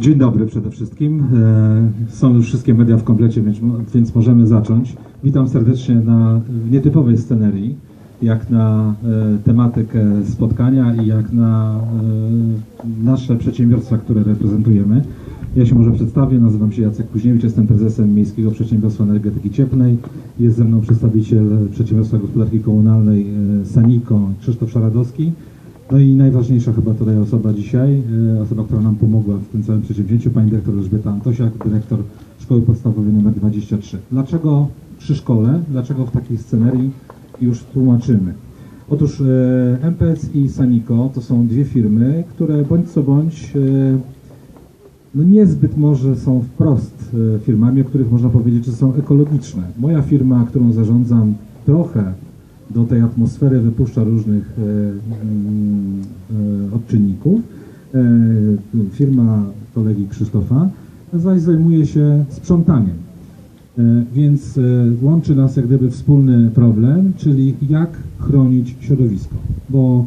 Dzień dobry przede wszystkim. E, Są już wszystkie media w komplecie, więc, więc możemy zacząć. Witam serdecznie na nietypowej scenerii, jak na e, tematykę spotkania i jak na e, nasze przedsiębiorstwa, które reprezentujemy. Ja się może przedstawię, nazywam się Jacek Kuźniewicz, jestem prezesem Miejskiego Przedsiębiorstwa Energetyki Cieplnej. Jest ze mną przedstawiciel Przedsiębiorstwa Gospodarki Komunalnej Saniko Krzysztof Szaradowski. No i najważniejsza chyba tutaj osoba dzisiaj, e, osoba, która nam pomogła w tym całym przedsięwzięciu, pani dyrektor Elżbieta Antosiak, dyrektor Szkoły Podstawowej nr 23. Dlaczego przy szkole, dlaczego w takiej scenerii już tłumaczymy? Otóż e, MPC i Saniko to są dwie firmy, które bądź co bądź e, no niezbyt może są wprost firmami, o których można powiedzieć, że są ekologiczne. Moja firma, którą zarządzam, trochę do tej atmosfery wypuszcza różnych e, mm, e, odczynników. E, firma kolegi Krzysztofa zaś zajmuje się sprzątaniem. Więc łączy nas jak gdyby wspólny problem, czyli jak chronić środowisko. Bo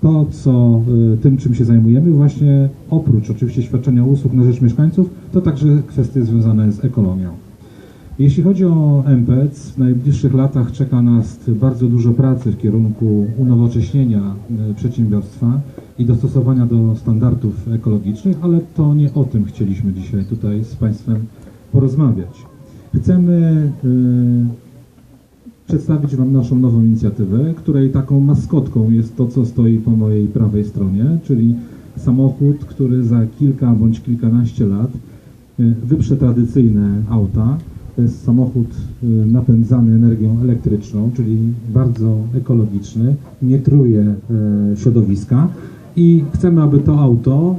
to, co tym, czym się zajmujemy, właśnie oprócz oczywiście świadczenia usług na rzecz mieszkańców, to także kwestie związane z ekologią. Jeśli chodzi o MPEC, w najbliższych latach czeka nas bardzo dużo pracy w kierunku unowocześnienia y, przedsiębiorstwa i dostosowania do standardów ekologicznych, ale to nie o tym chcieliśmy dzisiaj tutaj z Państwem porozmawiać. Chcemy y, przedstawić Wam naszą nową inicjatywę, której taką maskotką jest to, co stoi po mojej prawej stronie, czyli samochód, który za kilka bądź kilkanaście lat y, wyprze tradycyjne auta. To jest samochód y, napędzany energią elektryczną, czyli bardzo ekologiczny, nie truje y, środowiska. I chcemy, aby to auto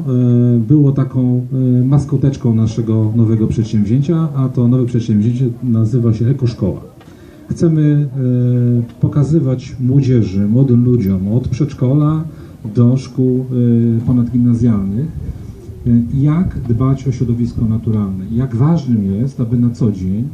y, było taką y, maskoteczką naszego nowego przedsięwzięcia, a to nowe przedsięwzięcie nazywa się Ekoszkoła. Chcemy e, pokazywać młodzieży, młodym ludziom od przedszkola do szkół e, ponadgimnazjalnych, e, jak dbać o środowisko naturalne. Jak ważnym jest, aby na co dzień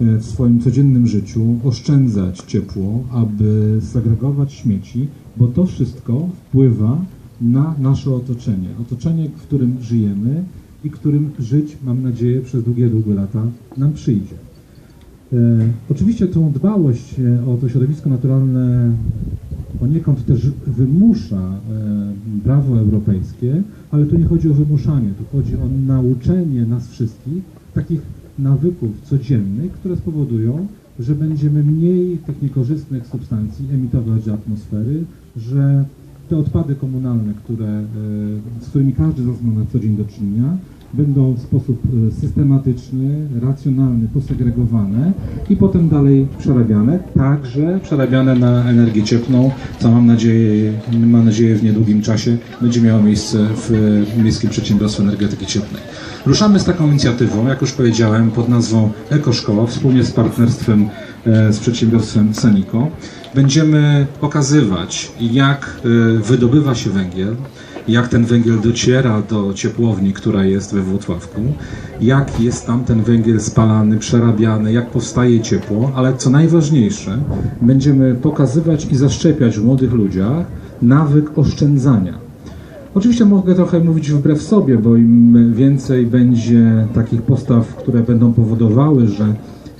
e, w swoim codziennym życiu oszczędzać ciepło, aby segregować śmieci, bo to wszystko wpływa na nasze otoczenie. Otoczenie, w którym żyjemy i którym żyć, mam nadzieję, przez długie, długie lata nam przyjdzie. E, Oczywiście tą dbałość e, o to środowisko naturalne poniekąd też wymusza e, prawo europejskie, ale tu nie chodzi o wymuszanie, tu chodzi o nauczenie nas wszystkich takich nawyków codziennych, które spowodują, że będziemy mniej tych niekorzystnych substancji emitować do atmosfery, że te odpady komunalne, które, e, z którymi każdy z nas ma na co dzień do czynienia, będą w sposób e, systematyczny, racjonalny, posegregowane i potem dalej przerabiane, także przerabiane na energię cieplną, co mam nadzieję, mam nadzieję w niedługim czasie będzie miało miejsce w Miejskim Przedsiębiorstwie Energetyki Cieplnej. Ruszamy z taką inicjatywą, jak już powiedziałem, pod nazwą Ekoszkoła, wspólnie z partnerstwem e, z przedsiębiorstwem Saniko. Będziemy pokazywać, jak e, wydobywa się węgiel, jak ten węgiel dociera do ciepłowni, która jest we Włocławku, jak jest tam ten węgiel spalany, przerabiany, jak powstaje ciepło, ale co najważniejsze, będziemy pokazywać i zaszczepiać w młodych ludziach nawyk oszczędzania. Oczywiście mogę trochę mówić wbrew sobie, bo im więcej będzie takich postaw, które będą powodowały, że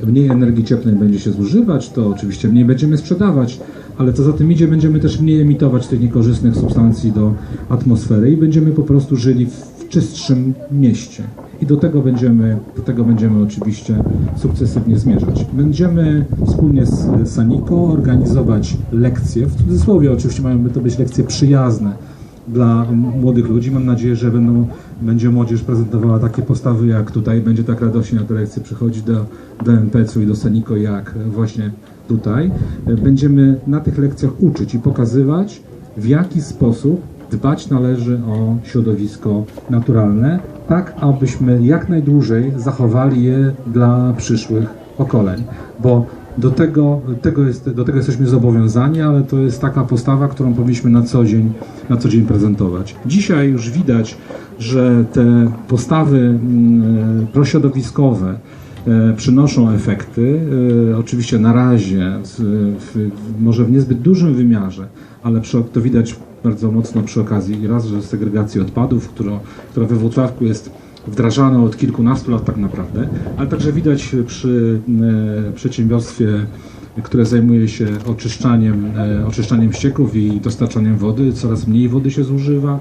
mniej energii cieplnej będzie się zużywać, to oczywiście mniej będziemy sprzedawać, ale co za tym idzie, będziemy też mniej emitować tych niekorzystnych substancji do atmosfery i będziemy po prostu żyli w czystszym mieście. I do tego będziemy, do tego będziemy oczywiście sukcesywnie zmierzać. Będziemy wspólnie z Saniko organizować lekcje, w cudzysłowie oczywiście mają to być lekcje przyjazne, dla młodych ludzi. Mam nadzieję, że będą, będzie młodzież prezentowała takie postawy, jak tutaj będzie tak radośnie na te lekcje przychodzić do, do MPC-u i do Saniko, jak właśnie tutaj. Będziemy na tych lekcjach uczyć i pokazywać, w jaki sposób dbać należy o środowisko naturalne, tak abyśmy jak najdłużej zachowali je dla przyszłych pokoleń. Bo do tego, tego jest, do tego jesteśmy zobowiązani, ale to jest taka postawa, którą powinniśmy na co dzień, na co dzień prezentować. Dzisiaj już widać, że te postawy mm, prośrodowiskowe e, przynoszą efekty. E, Oczywiście na razie, w, może w niezbyt dużym wymiarze, ale przy, to widać bardzo mocno przy okazji raz, że segregacji odpadów, która, która we Włocławku jest wdrażana od kilkunastu lat tak naprawdę, ale także widać przy e, przedsiębiorstwie, które zajmuje się oczyszczaniem, e, oczyszczaniem ścieków i dostarczaniem wody. Coraz mniej wody się zużywa, e,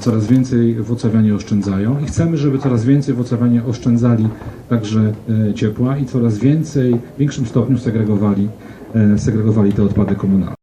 coraz więcej włocławianie oszczędzają i chcemy, żeby coraz więcej włocławianie oszczędzali także e, ciepła i coraz więcej, w większym stopniu segregowali, e, segregowali te odpady komunalne.